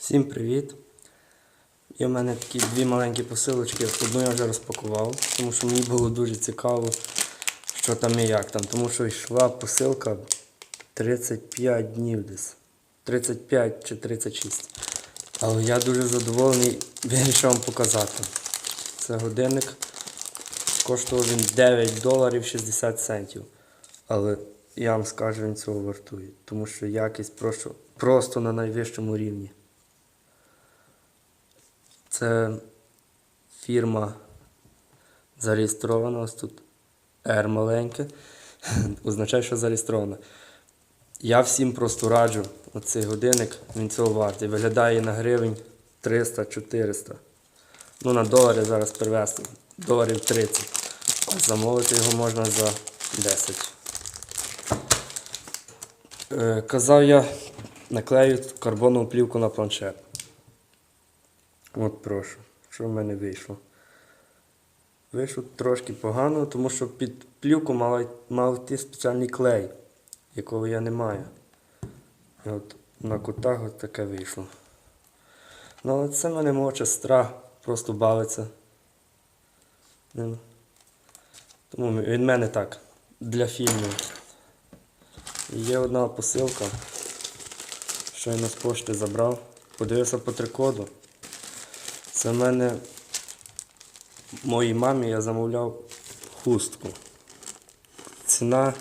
Всім привіт! Є в мене такі дві маленькі посилочки. Одну я вже розпакував, тому що мені було дуже цікаво, що там і як там. Тому що йшла посилка 35 днів десь. 35 чи 36. Але я дуже задоволений, вирішив вам показати. Це годинник. Коштував він 9 доларів 60 центів. Але я вам скажу, він цього вартує. Тому що якість просто, просто на найвищому рівні. Це фірма зареєстрована. Ось тут R маленьке. Означає, що зареєстрована. Я всім просто раджу оцей годинник, він цього вартий. Виглядає на гривень 300-400. Ну, на долари зараз перевести. Доларів 30. А замовити його можна за 10. Е, казав я наклею карбонову плівку на планшет. От прошу, що в мене вийшло. Вийшло трошки погано, тому що під плівку мав, мав йти спеціальний клей, якого я не маю. І от на кутах от таке вийшло. Ну, але це мене мова сестра просто бавиться. Тому від мене так, для фільмів. І Є одна посилка, щойно з пошти забрав. Подивився по трикоду. Це в мене моїй мамі я замовляв хустку. Ціна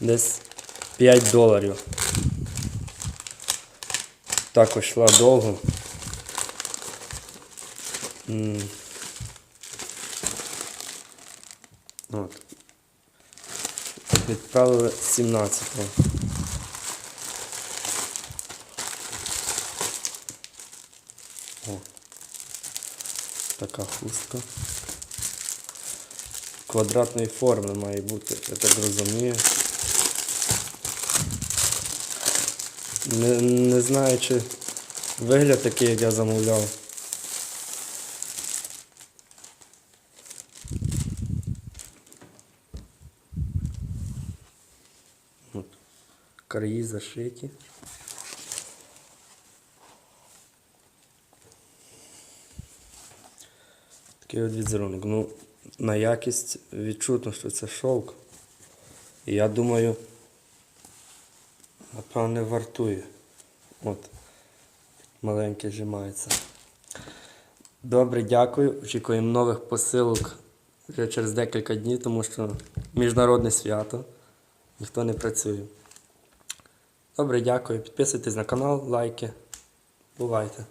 десь 5 доларів. Також йшла довго. От. Відправили 17-го. Така хустка. Квадратної форми має бути, я так розумію. Не, не знаю, чи вигляд такий, як я замовляв. Краї зашиті. Такий от візерунок. Ну, на якість відчутно, що це шовк. І я думаю, напевне, вартує. От, маленький зжимається. Добре, дякую. Очікуємо нових посилок вже через декілька днів, тому що міжнародне свято. Ніхто не працює. Добре, дякую. Підписуйтесь на канал, лайки. Бувайте.